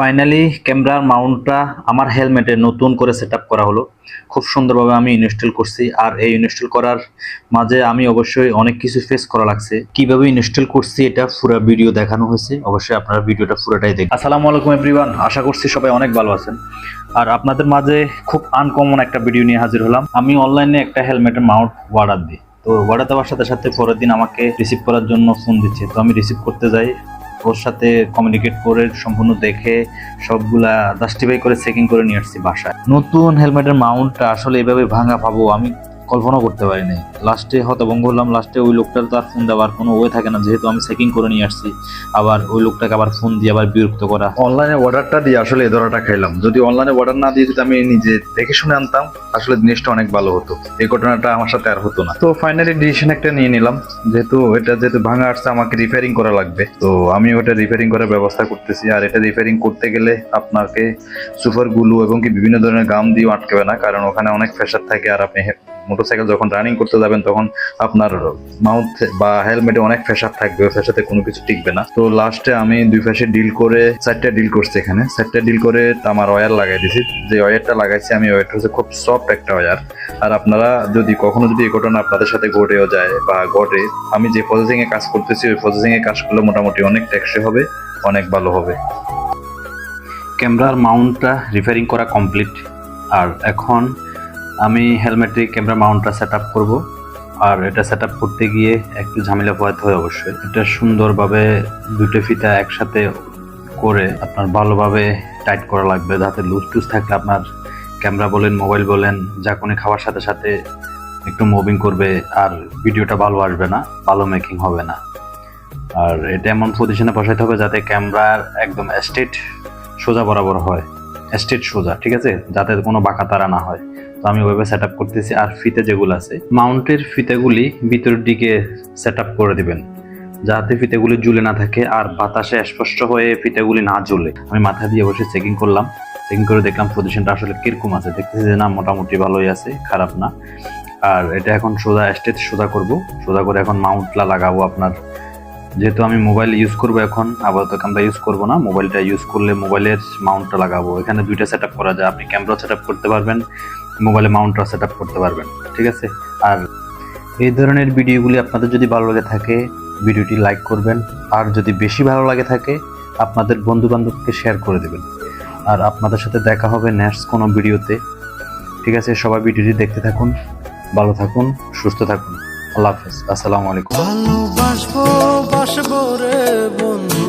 Finally ক্যামেরার মাউন্টটা আমার হেলমেটে নতুন করে সেট করা হলো। খুব সুন্দরভাবে আমি ইনস্টল করছি আর এই ইনস্টল করার মাঝে আমি অবশ্যই অনেক কিছু ফেস করা লাগছে। কীভাবে ইনস্টল করছি এটা পুরো ভিডিও দেখানো হয়েছে। অবশ্যই আপনারা ভিডিওটা পুরোটাই দেখবেন। আসসালামু আলাইকুম এভরিওয়ান আশা করছি সবাই অনেক ভালো আছেন। আর আপনাদের মাঝে খুব আনকমন একটা ভিডিও নিয়ে হাজির হলাম। আমি অনলাইনে একটা হেলমেটের মাউন্ট অর্ডার দিই। তো অর্ডার দেওয়ার সাথে সাথে পরের দিন আমাকে রিসিভ করার জন্য ফোন দিচ্ছে। তো আমি রিসিভ করতে যাই। ওর সাথে কমিউনিকেট করে সম্পূর্ণ দেখে সবগুলা জাস্টিফাই করে চেকিং করে নিয়ে আসছি বাসায়। নতুন হেলমেটের মাউন্টটা আসলে এভাবে ভাঙা পাবো আমি কল্পনা করতে পারিনি। লাস্টে হতভঙ্গ হলাম লাস্টে ওই লোকটার তো আর ফোন দেওয়ার কোনো ওয়ে থাকে না, যেহেতু আমি চেকিং করে নিয়ে আসছি। আবার ওই লোকটাকে আবার ফোন দিয়ে আবার বিরক্ত করা। অনলাইনে অর্ডারটা দিয়ে আসলে এই ধরাটা খাইলাম। যদি অনলাইনে অর্ডার না দিয়ে যদি আমি নিজে দেখে শুনে আনতাম, আসলে জিনিসটা অনেক ভালো হতো। এই ঘটনাটা আমার সাথে আর হতো না। তো ফাইনালি ডিসিশন একটা নিয়ে নিলাম। যেহেতু এটা যেহেতু ভাঙা আসছে, আমাকে রিপেয়ারিং করা লাগবে। তো আমি ওটা রিপেয়ারিং করার ব্যবস্থা করতেছি। আর এটা রিপেয়ারিং করতে গেলে আপনাকে সুপার গুলু এবং কি বিভিন্ন ধরনের গাম দিয়েও আটকাবে না, কারণ ওখানে অনেক প্রেশার থাকে আর আপনি মোটরসাইকেল যখন রানিং করতে যাবেন, তখন আপনার মাউথ বা হেলমেটে অনেক প্রেশার থাকবে প্রেশারতে কোনো কিছু টিকবে না। তো লাস্টে আমি দুই পাশে ডিল করে, চারটা ডিল করছি এখানে। চারটা ডিল করে আমার ওয়্যার লাগাই দিছি। যে ওয়্যারটা লাগাইছি আমি ওয়্যারটা হচ্ছে খুব সফট একটা ওয়্যার আর আপনারা যদি কখনো যদি এই ঘটনা আপনাদের সাথে ঘটেও যায় বা ঘটে, আমি যে প্রসেসিং এ কাজ করতেছি, ওই প্রসেসিং এ কাজ করলে মোটামুটি অনেক টেকসই হবে, অনেক ভালো হবে। ক্যামেরার মাউন্টটা রিপেয়ারিং করা কমপ্লিট আর এখন আমি হেলমেটে ক্যামেরা মাউন্টটা সেট আপ করব। আর এটা সেট আপ করতে গিয়ে একটু ঝামেলা পোহাতে হয় অবশ্যই। এটা সুন্দরভাবে দুটো ফিতা একসাথে করে আপনার ভালোভাবে টাইট করা লাগবে। যাতে লুজ টুজ থাকলে আপনার ক্যামেরা বলেন মোবাইল বলেন, যা কোনো খাওয়ার সাথে সাথে একটু মুভিং করবে আর ভিডিওটা ভালো আসবে না, ভালো মেকিং হবে না। আর এটা এমন পজিশনে বসাইতে হবে যাতে ক্যামেরার একদম স্ট্রেট সোজা বরাবর হয়। স্ট্রেট সোজা, ঠিক আছে? যাতে কোনো বাঁকা তারা না হয়। তো আমি ওইভাবে সেট আপ করতেছি। আর ফিতে যেগুলো আছে, মাউন্টের ফিতেগুলি ভিতরের দিকে সেট আপ করে দিবেন। যাতে ফিতেগুলি ঝুলে না থাকে আর বাতাসে স্পষ্ট হয়ে ফিতেগুলি না ঝুলে আমি মাথা দিয়ে বসে চেকিং করলাম। চেকিং করে দেখলাম পজিশনটা আসলে কীরকম আছে। দেখতেছি যে না, মোটামুটি ভালোই আছে, খারাপ না। আর এটা এখন সোজা স্টেট সোজা করব। সোজা করে এখন মাউন্টলা লাগাবো আপনার যেহেতু আমি মোবাইল ইউজ করব এখন, আপাতত ক্যামেরা ইউজ করব না। মোবাইলটা ইউজ করলে মোবাইলের মাউন্টটা লাগাবো। এখানে দুইটা সেট করা যায়। আপনি ক্যামেরা সেট করতে পারবেন মোবাইলে মাউন্টটা সেট করতে পারবেন, ঠিক আছে? আর এই ধরনের ভিডিওগুলি আপনাদের যদি ভালো লাগে থাকে ভিডিওটি লাইক করবেন। আর যদি বেশি ভালো লাগে থাকে, আপনাদের বন্ধু বান্ধবকে শেয়ার করে দেবেন। আর আপনাদের সাথে দেখা হবে নেক্সট কোনো ভিডিওতে ঠিক আছে? সবাই ভিডিওটি দেখতে থাকুন, ভালো থাকুন, সুস্থ থাকুন। আল্লাহ হাফেজ। আসসালামু আলাইকুম। ভালোবাসবো বাসবো রে বন্ধু।